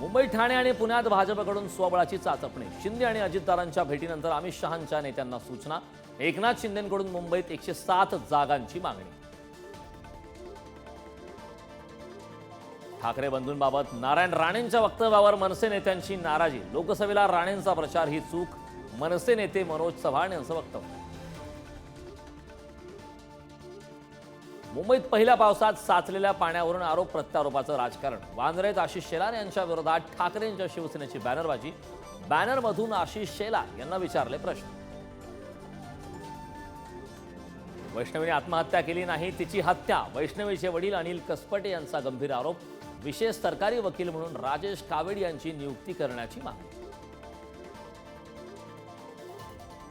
मुंबई ठाणे आणि पुण्यात भाजपकडून स्वबळाची चाचपणी. शिंदे आणि अजितदारांच्या भेटीनंतर अमित शहांच्या नेत्यांना सूचना. एकनाथ शिंदेकडून मुंबईत एकशे सात जागांची मागणी. ठाकरे बंधूंबाबत नारायण राणेंच्या वक्तव्यावर मनसे नेत्यांची नाराजी. लोकसभेला राणेंचा प्रचार ही चूक. मनसे नेते मनोज चव्हाण यांचं वक्तव्य. मुंबईत पहिल्या पावसात साचलेल्या पाण्यावरून आरोप प्रत्यारोपाचं राजकारण. वांद्रेत आशिष शेलार यांच्या विरोधात ठाकरेंच्या शिवसेनेची बॅनरबाजी. बॅनरमधून आशिष शेलार यांना विचारले प्रश्न. वैष्णवीने आत्महत्या केली नाही तिची हत्या. वैष्णवीचे वडील अनिल कसपटे यांचा गंभीर आरोप. विशेष सरकारी वकील म्हणून राजेश कावेड यांची नियुक्ती करण्याची मागणी.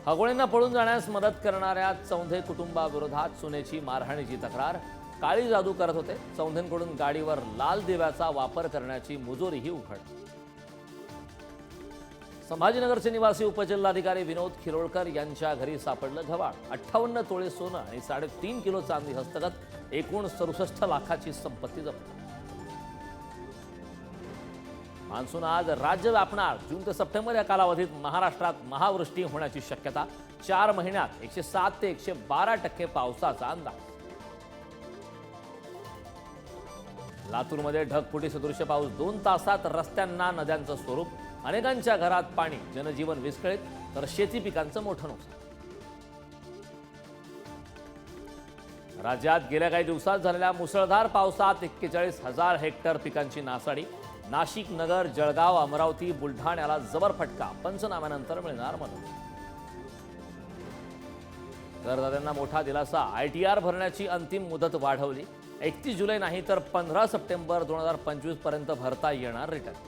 हगोळेंना पळून जाण्यास मदत करणाऱ्या चौंधे कुटुंबाविरोधात सुनेची मारहाणीची तक्रार. काळी जादू करत होते. चौंधेंकडून गाडीवर लाल दिव्याचा वापर करण्याची मुजोरीही उघड. संभाजीनगरचे निवासी उपजिल्हाधिकारी विनोद खिरोळकर यांच्या घरी सापडलं गव्हाळ अठ्ठावन्न तोळे सोनं आणि साडेतीन किलो चांदी हस्तगत एकूण सदुसष्ट लाखाची संपत्ती जप्त. मान्सून आज राज्य व्यापणार. जून ते सप्टेंबर या कालावधीत महाराष्ट्रात महावृष्टी होण्याची शक्यता. चार महिन्यात एकशे सात ते एकशे बारा टक्के पावसाचा अंदाज. लातूरमध्ये ढगफुटी सदृश्य पाऊस दोन तासात रस्त्यांना नद्यांचं स्वरूप अनेकांच्या घरात पाणी जनजीवन विस्कळीत तर शेती पिकांचं मोठं नुकसान. राज्यात गेल्या काही दिवसात झालेल्या मुसळधार पावसात एक्केचाळीस हजार हेक्टर पिकांची नासाडी नाशिक नगर जळगाव अमरावती बुलढाण्याला जबर फटका. पंचनाम्यानंतर मिळणार मदत करदात्यांना मोठा दिलासा. आय टी आर भरण्याची अंतिम मुदत वाढवली. एकतीस जुलै नाही तर पंधरा सप्टेंबर दोन हजार पंचवीसपर्यंत भरता येणार रिटर्न.